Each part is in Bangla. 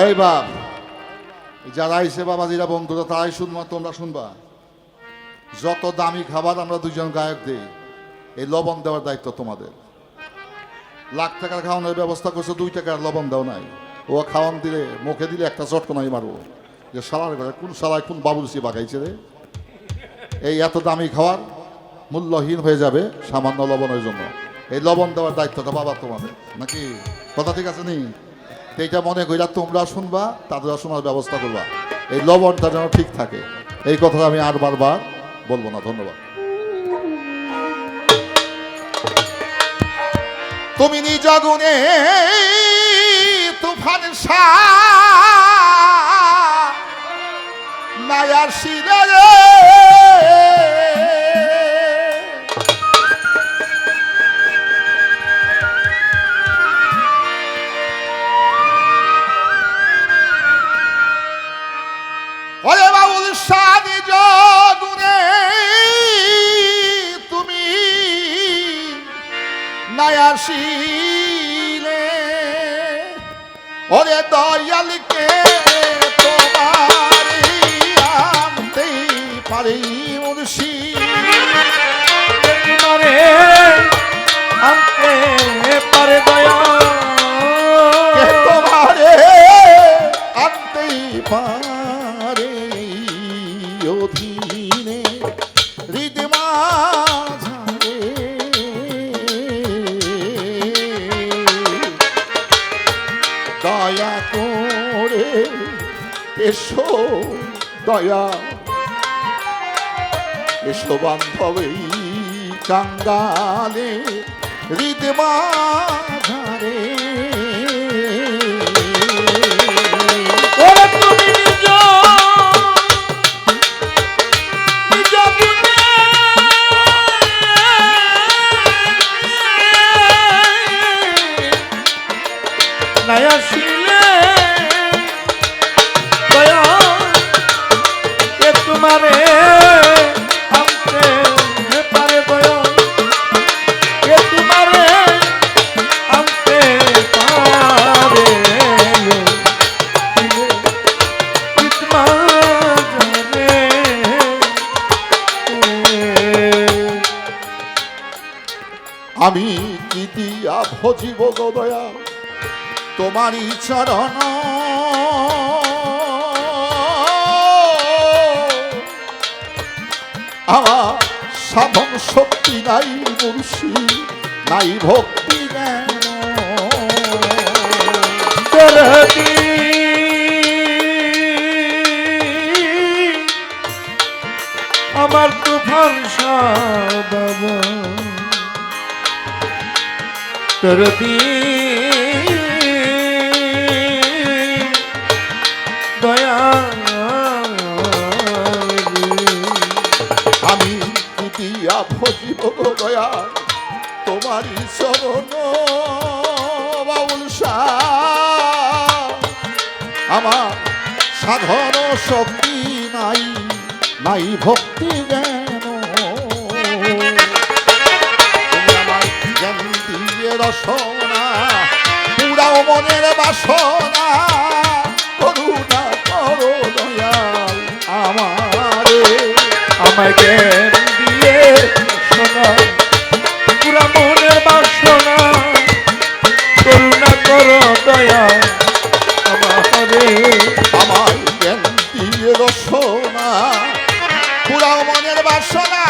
এই বাপ যারা আইসে বাবা যারা বন্ধুরা, তারাই শুনবা, তোমরা শুনবা। যত দামি খাবার আমরা দুজন গায়ক দিই, এই লবণ দেওয়ার দায়িত্ব তোমাদের। লাখ টাকার খাওয়ানোর ব্যবস্থা করছ, দুই টাকার লবণ দাও নাই। ও খাওয়ান দিলে, মুখে দিলে একটা চটকনাই মারবো যে সালার ঘরে কোন সালায় কোন বাবুলসি বাগাইছে রে? এই এত দামি খাবার মূল্যহীন হয়ে যাবে সামান্য লবণের জন্য। এই লবণ দেওয়ার দায়িত্বটা বাবা তোমাদের। নাকি? কথা ঠিক আছে নি? এইটা মনে করি তোমরা শুনবা, তাদের শোনার ব্যবস্থা করবা। এই লবণটা যেন ঠিক থাকে। এই কথাটা আমি আর বারবার বলব না, ধন্যবাদ। তুমি নিজ গুণে তুফান Nair da hora e ali দয়া এসো বান্ধবী কাঙ্গালে হৃদমা ধারে ওরে আমি কি দিয়া ভজিব গো দয়া? তোমারই চরণ। আমার সাধন শক্তি নাই মুর্শি, নাই ভক্তি জ্ঞান আমার চলতি দয়া আমি দিয়া ভজিব দয়া, তোমারই চরণ বাউল আমার সাধন শক্তি নাই নাই ভক্তি জ্ঞান রসনা, পুরাও মনের বাসনা। করুণা করো দয়াল আমারে জ্ঞান দিয়ে শোনা পুরা মনের বাসনা, করুণা করো দয়া আমারে। আমার জ্ঞান দিয়ে রসনা, পুরাও মনের বাসনা।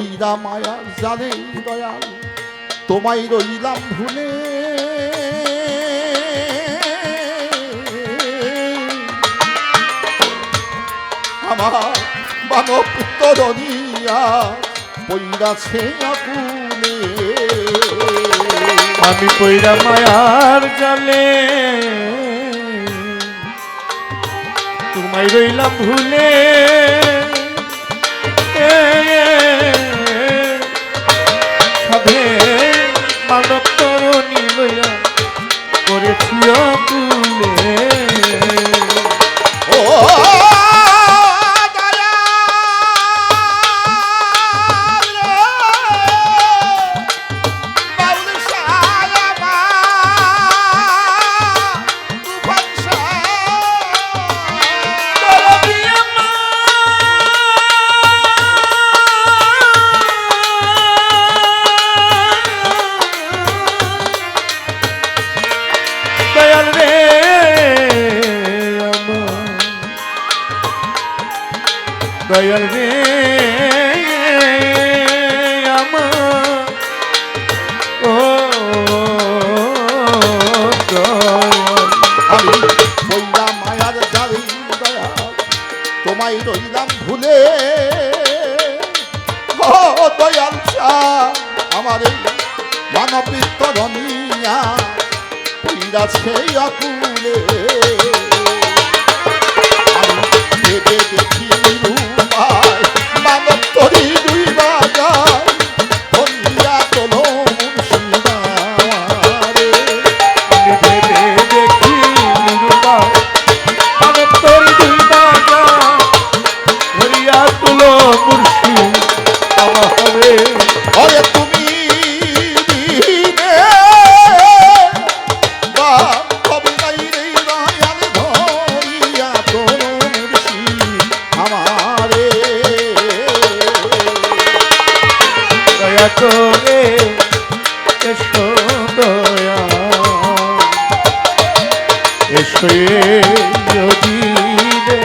আমি পইরা মায়ার জালে দয়াল, তোমায় রইলাম ভুলে। আমার মানব তরণিয়া পইরাছে আকুলে। আমি কইরা মায়ার জালে, তোমায় রইলাম ভুলে। আকুলে আমি এসো দিনে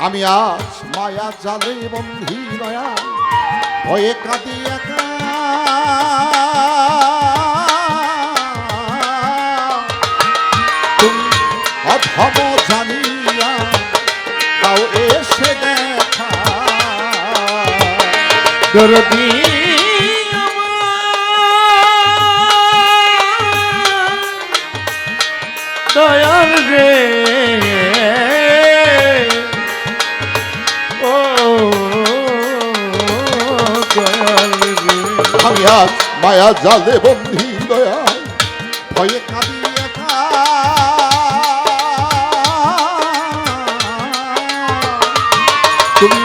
আমি আজ মায়া জালে বন্ধি দয়া ভয়ে কাঁদি একা। জানিয়া তাও এসে দেখা। দয়াল রে। আমি আজ মায়া জালে বন্ধি দয়া। ভয়ে কাঁদি। তুমি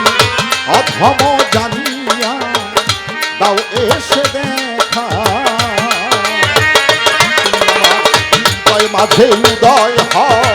অধম জানিয়া দাও এসে দেখা। মাঝে উদয় হও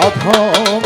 অধমে